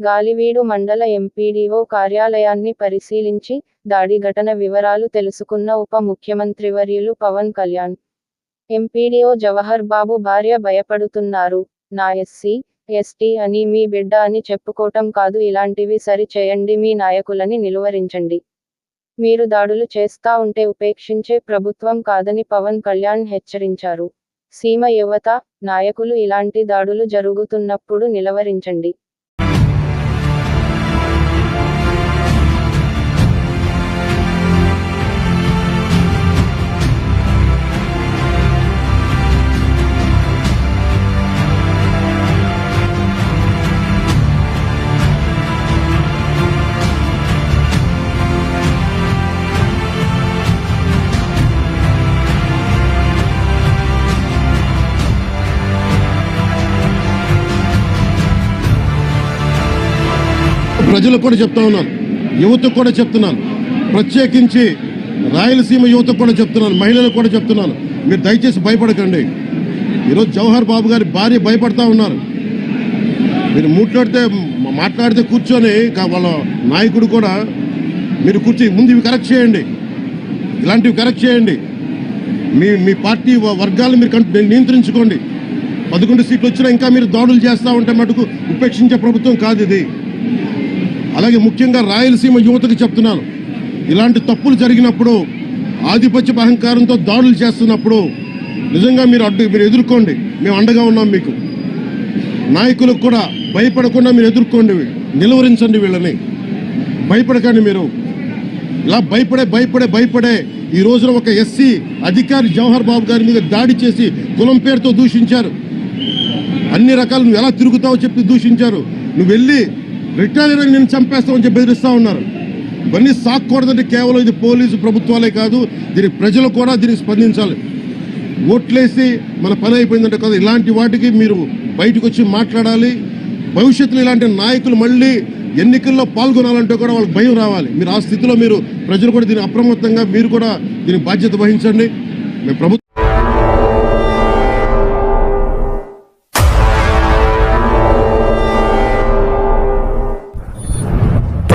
గాలివీడు మండల ఎంపీడీఓ కార్యాలయాన్ని పరిశీలించి దాడి ఘటన వివరాలు తెలుసుకున్న ఉప ముఖ్యమంత్రివర్యులు పవన్ కళ్యాణ్. ఎంపీడీఓ జవహర్ బాబు భార్య భయపడుతున్నారు. నా ఎస్సీ ఎస్టీ అని మీ బిడ్డ అని చెప్పుకోవటం కాదు ఇలాంటివి సరి చేయండి మీ నాయకులని నిలువరించండి. మీరు దాడులు చేస్తా ఉంటే ఉపేక్షించే ప్రభుత్వం కాదని పవన్ కళ్యాణ్ హెచ్చరించారు. సీమ యువత నాయకులు ఇలాంటి దాడులు జరుగుతున్నప్పుడు నిలవరించండి. ప్రజలకు కూడా చెప్తా ఉన్నాను. యువతకు కూడా చెప్తున్నాను. ప్రత్యేకించి రాయలసీమ యువతకు కూడా చెప్తున్నాను. మహిళలకు కూడా చెప్తున్నాను. మీరు దయచేసి భయపడకండి. ఈరోజు జవహర్ బాబు గారి భార్య భయపడతా ఉన్నారు. మీరు ముట్లాడితే మాట్లాడితే కూర్చొని వాళ్ళ నాయకుడు కూడా మీరు కూర్చొని ముందు ఇవి కరెక్ట్ చేయండి. ఇలాంటివి కరెక్ట్ చేయండి. మీ మీ పార్టీ వర్గాలు మీరు నియంత్రించుకోండి. పదకొండు సీట్లు వచ్చినా ఇంకా మీరు దాడులు చేస్తూ ఉంటే మటుకు ఉపేక్షించే ప్రభుత్వం కాదు ఇది. అలాగే ముఖ్యంగా రాయలసీమ యువతకు చెప్తున్నాను. ఇలాంటి తప్పులు జరిగినప్పుడు ఆధిపత్య అహంకారంతో దాడులు చేస్తున్నప్పుడు నిజంగా మీరు అడ్డు మీరు ఎదుర్కోండి. మేము అండగా ఉన్నాం మీకు. నాయకులకు కూడా భయపడకుండా మీరు ఎదుర్కోండి నిలువరించండి వీళ్ళని. భయపడకండి మీరు. ఇలా భయపడే భయపడే భయపడే ఈ రోజున ఒక ఎస్సీ అధికారి జవహర్ బాబు గారి మీద దాడి చేసి కులం పేరుతో దూషించారు. అన్ని రకాలు నువ్వు ఎలా తిరుగుతావో చెప్పి దూషించారు. నువ్వు వెళ్ళి రిటైర్ నేను చంపేస్తామని చెప్పి బెదిరిస్తూ ఉన్నారు. ఇవన్నీ సాక్కూడదంటే కేవలం ఇది పోలీసు ప్రభుత్వాలే కాదు దీని ప్రజలు కూడా దీనికి స్పందించాలి. ఓట్లేసి మన పని అయిపోయిందంటే కదా ఇలాంటి వాటికి మీరు బయటకు వచ్చి మాట్లాడాలి. భవిష్యత్తులో ఇలాంటి నాయకులు మళ్ళీ ఎన్నికల్లో పాల్గొనాలంటే కూడా వాళ్ళకి భయం రావాలి. మీరు ఆ స్థితిలో మీరు ప్రజలు కూడా దీని అప్రమత్తంగా మీరు కూడా దీని బాధ్యత వహించండి. మేము ప్రభుత్వం